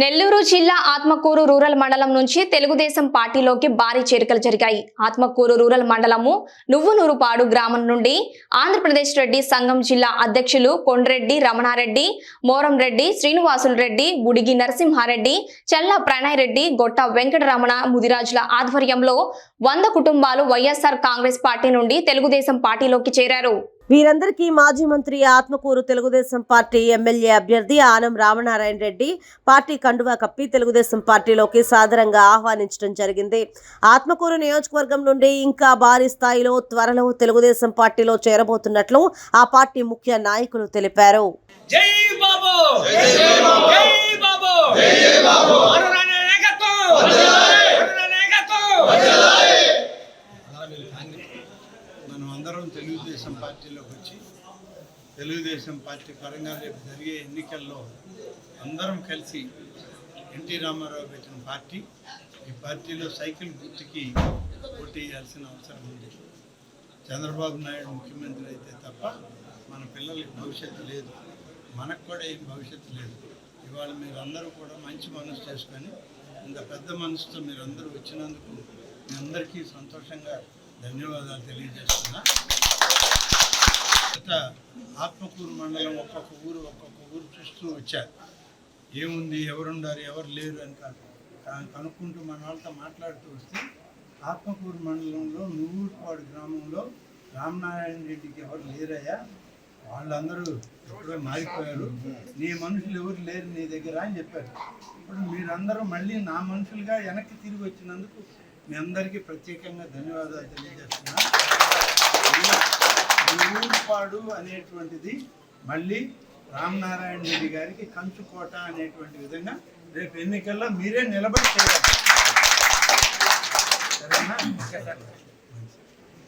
నెల్లూరు జిల్లా ఆత్మకూరు రూరల్ మండలం నుంచి తెలుగుదేశం పార్టీలోకి భారీ చేరికలు జరిగాయి. ఆత్మకూరు రూరల్ మండలము నువ్వునూరుపాడు గ్రామం నుండి ఆంధ్రప్రదేశ్ రెడ్డి సంఘం జిల్లా అధ్యక్షులు కొండ్రెడ్డి రమణారెడ్డి మోరం రెడ్డి శ్రీనివాసులు రెడ్డి బుడిగి నరసింహారెడ్డి చెల్ల ప్రణయ్ రెడ్డి గొట్ట వెంకటరమణ ముదిరాజుల ఆధ్వర్యంలో వంద కుటుంబాలు వైఎస్ఆర్ కాంగ్రెస్ పార్టీ నుండి తెలుగుదేశం పార్టీలోకి చేరారు. వీరందరికీ మాజీ మంత్రి ఆత్మకూరు తెలుగుదేశం పార్టీ ఎమ్మెల్యే అభ్యర్థి ఆనం రామనారాయణ రెడ్డి పార్టీ కండువా కప్పి తెలుగుదేశం పార్టీలోకి సాదరంగా ఆహ్వానించడం జరిగింది. ఆత్మకూరు నియోజకవర్గం నుండి ఇంకా భారీ స్థాయిలో త్వరలో తెలుగుదేశం పార్టీలో చేరబోతున్నట్లు ఆ పార్టీ ముఖ్య నాయకులు తెలిపారు. జై బాబు! జై బాబు! జై బాబు! అరుణ నాయకత్వం! అరుణ నాయకత్వం! మనం అందరం తెలుగుదేశం పార్టీలోకి వచ్చి తెలుగుదేశం పార్టీ పరంగా రేపు జరిగే ఎన్నికల్లో అందరం కలిసి ఎన్టీ రామారావు పెట్టిన పార్టీ ఈ పార్టీలో సైకిల్ గుర్తుకి పోటీ చేయాల్సిన అవసరం ఉంది. చంద్రబాబు నాయుడు ముఖ్యమంత్రి అయితే తప్ప మన పిల్లలకి భవిష్యత్తు లేదు. మనకు కూడా ఏం భవిష్యత్తు లేదు. ఇవాళ మీరందరూ కూడా మంచి మనసు చేసుకొని ఇంత పెద్ద మనసుతో మీరందరూ వచ్చినందుకు మీ అందరికీ సంతోషంగా ధన్యవాదాలు తెలియజేస్తున్నా. గత ఆత్మకూరు మండలం ఒక్కొక్క ఊరు ఒక్కొక్క ఊరు చూస్తూ వచ్చారు. ఏముంది ఎవరుండారు ఎవరు లేరు అని కాదు. కనుక్కుంటూ మన వాళ్ళతో మాట్లాడుతూ వస్తే ఆత్మకూరు మండలంలో నువ్వుపాడు గ్రామంలో రామనారాయణ రెడ్డికి ఎవరు లేరయ్యా? వాళ్ళందరూ ఎప్పుడో మారిపోయారు. నీ మనుషులు ఎవరు లేరు నీ దగ్గర అని చెప్పారు. ఇప్పుడు మీరందరూ మళ్ళీ నా మనుషులుగా వెనక్కి తిరిగి వచ్చినందుకు మీ అందరికీ ప్రత్యేకంగా ధన్యవాదాలు తెలియజేస్తున్నా. ఊరుపాడు అనేటువంటిది మళ్ళీ రామనారాయణ రెడ్డి గారికి కంచుకోట అనేటువంటి విధంగా రేపు ఎన్నికల్లో మీరే నిలబడి చేయాలి. సరేనా?